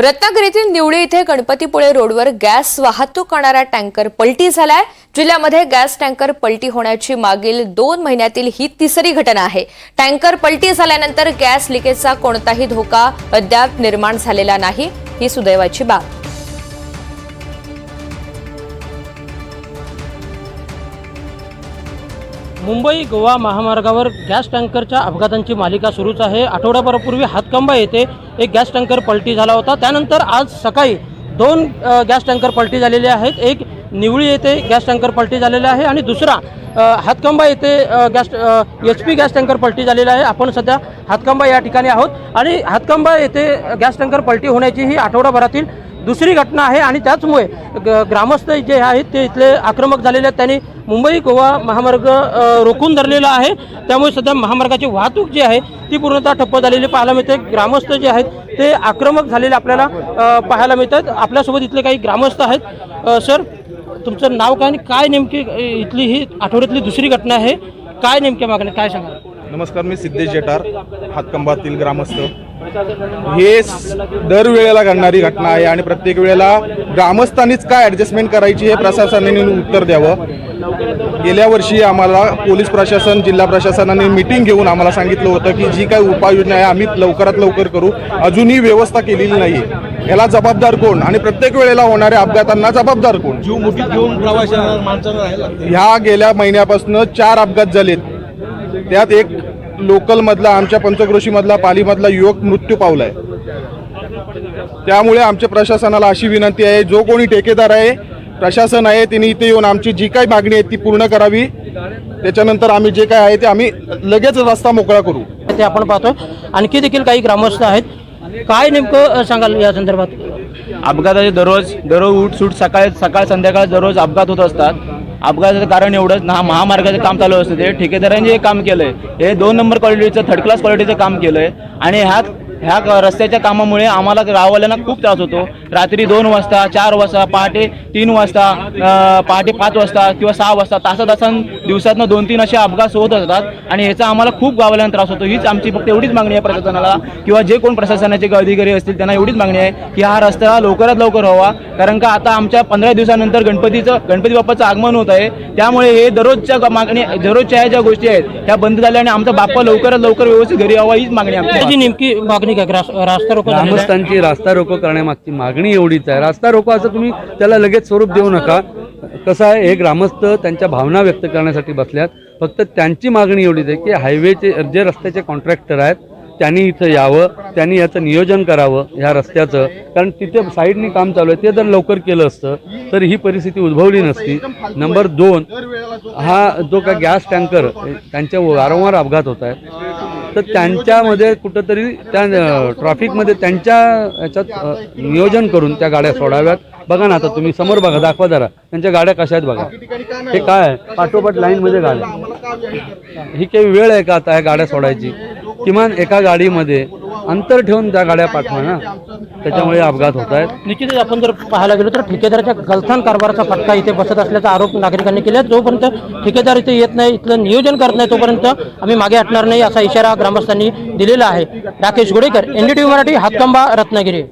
रत्नागिरीतील निवडी इथे गणपतीपुळे रोडवर गॅस वाहतूक करणारा टँकर पलटी झालाय. जिल्ह्यामध्ये गॅस टँकर पलटी होण्याची मागील दोन महिन्यातील ही तिसरी घटना आहे. टँकर पलटी झाल्यानंतर गॅस लिकेजचा कोणताही धोका अद्याप निर्माण झालेला नाही. ही सुदैवाची बाब. मुंबई गोवा महामार्गावर गॅस टँकरच्या अपघातांची मालिका सुरूच आहे. आठवड्याभरापूर्वी हातकंबा येथे एक गॅस टँकर पलटी झाला होता. त्यानंतर आज सकाळी दोन गॅस टँकर पलटी झालेले आहेत. एक निवळी येथे गॅस टँकर पलटी झालेला आहे आणि दुसरा हातकंबा येथे gas H P gas tanker पलटी झालेला आहे. आपण सध्या हातकंबा या ठिकाणी आहोत. आणि हातकंबा येथे गॅस टँकर पलटी होण्याची ही आठवडाभरातील दुसरी घटना आहे आणि त्याचमुळे ग- ग्रामस्थ जे आहेत ते इथले आक्रमक झालेले आहेत. त्यांनी मुंबई गोवा महामार्ग रोखून धरलेला आहे. त्यामुळे सध्या महामार्गाची वाहतूक जी आहे ती पूर्णतः ठप्प झालेली पाहायला मिळते. ग्रामस्थ जे आहेत ते आक्रमक झालेले आपल्याला पाहायला मिळतात. आपल्यासोबत इथले काही ग्रामस्थ आहेत. सर तुमचं नाव काय आणि काय नेमकी इथली ही आठवड्यातली दुसरी घटना आहे? काय नेमक्या मागण्या काय सांगा नमस्कार मी सिद्धेश जेटार हातकंबातील ग्रामस्थ. हे दरवेळेला घडणारी घटना आहे आणि प्रत्येक वेळेला ग्रामस्थांनीच काय ॲडजस्टमेंट करायची हे प्रशासनाने उत्तर द्यावं. गेल्या वर्षी आम्हाला पोलीस प्रशासन जिल्हा प्रशासनाने मिटिंग घेऊन आम्हाला सांगितलं होतं की जी काही उपाययोजना आहे आम्ही लवकरात लवकर करू. अजूनही व्यवस्था केलेली नाही याला जबाबदार कोण? आणि प्रत्येक वेळेला होणाऱ्या अपघातांना जबाबदार कोण? जीव मुठीत घेऊन प्रवाशांना. ह्या गेल्या महिन्यापासून चार अपघात झालेत. त्यात एक लोकल मधला आमच्या पंचक्रोशी मधला पालीमधला युवक मृत्यू पावलाय. त्यामुळे आमच्या प्रशासनाला अशी विनंती आहे जो कोणी ठेकेदार आहे प्रशासन आहे त्यांनी इथे येऊन आमची जी काही मागणी आहे ती पूर्ण करावी. त्याच्यानंतर आम्ही जे काय आहे ते आम्ही लगेच रस्ता मोकळा करू. ते आपण पाहतो आणखी देखील काही ग्रामस्थ आहेत. काय नेमकं सांगाल या संदर्भात? अपघाताचे दररोज दररोज उठ सूट सकाळ सकाळ संध्याकाळ दररोज अपघात होत असतात. अपघाताचं कारण एवढंच ना महामार्गाचं काम चालू असतं ते. ठेकेदारांनी हे काम केलंय हे दोन नंबर क्वालिटीचं थर्ड क्लास क्वालिटीचं काम केलंय. आणि ह्यात ह्या रस्त्याच्या कामामुळे आम्हाला गाववाल्यांना खूप त्रास होतो. रात्री दोन वाजता चार वाजता पहाटे तीन वाजता पहाटे पाच वाजता किंवा सहा वाजता तासा तासान दिवसातनं दोन तीन असे अपघात होत असतात आणि ह्याचा आम्हाला खूप गाववाल्यांना त्रास होतो. हीच आमची फक्त एवढीच मागणी आहे प्रशासनाला किंवा जे कोण प्रशासनाचे अधिकारी असतील त्यांना एवढीच मागणी आहे की हा रस्ता लवकरात लवकर व्हावा. कारण का आता आमच्या पंधरा दिवसानंतर गणपतीचं गणपती बाप्पाचं आगमन होत आहे. त्यामुळे हे दररोजच्या मागणी दररोजच्या ह्या ज्या गोष्टी आहेत ह्या बंद झाल्या आणि आमचा बाप्पा लवकरात लवकर व्यवस्थित घरी यावा हीच मागणी आहे. आमची नेमकी मागणी काय ग्रास- रास्ता रोको झालेला आहे. ग्रामस्थांची रास्ता रोको करण्यामागची मागणी एवढीच आहे. रास्ता रोको असं तुम्ही त्याला लगेच स्वरूप देऊ नका. कसं आहे हे ग्रामस्थ त्यांच्या भावना व्यक्त करण्यासाठी बसल्यात. फक्त त्यांची मागणी एवढीच आहे की हायवेचे जे रस्त्याचे कॉन्ट्रॅक्टर आहेत त्यांनी इथं यावं त्यांनी याचं नियोजन करावं ह्या रस्त्याचं. कारण तिथे साईडनी काम चालू आहे ते जर लवकर केलं असतं तर ही परिस्थिती उद्भवली नसती. नंबर दोन हा जो का गॅस टँकर त्यांच्या वारंवार अपघात होत आहेत तर त्यांच्यामध्ये कुठंतरी त्या ट्रॅफिकमध्ये त्यांच्या याच्यात नियोजन करून त्या गाड्या सोडाव्यात. बघा ना आता तुम्ही समोर बघा दाखवा जरा. त्यांच्या गाड्या कशा आहेत बघा. हे काय आहे? पाठोपाठ लाईनमध्ये गाड्या ही काही वेळ आहे का आता ह्या गाड्या सोडायची? किमान एका गाडीमध्ये अंतर ठेवून त्या गाड्या पाठवा ना. त्याच्यामुळे अपघात होत आहेत. निश्चितच आपण जर पाहायला गेलो तर ठेकेदाराच्या गलथान कारभाराचा फटका इथे बसत असल्याचा आरोप नागरिकांनी केला. जोपर्यंत ठेकेदार इथे येत नाही इथलं नियोजन करत नाही तोपर्यंत आम्ही मागे हटणार नाही असा इशारा ग्रामस्थांनी दिलेला आहे. राकेश गोडेकर एनडीटीव्ही मराठी हातकंबा रत्नागिरी.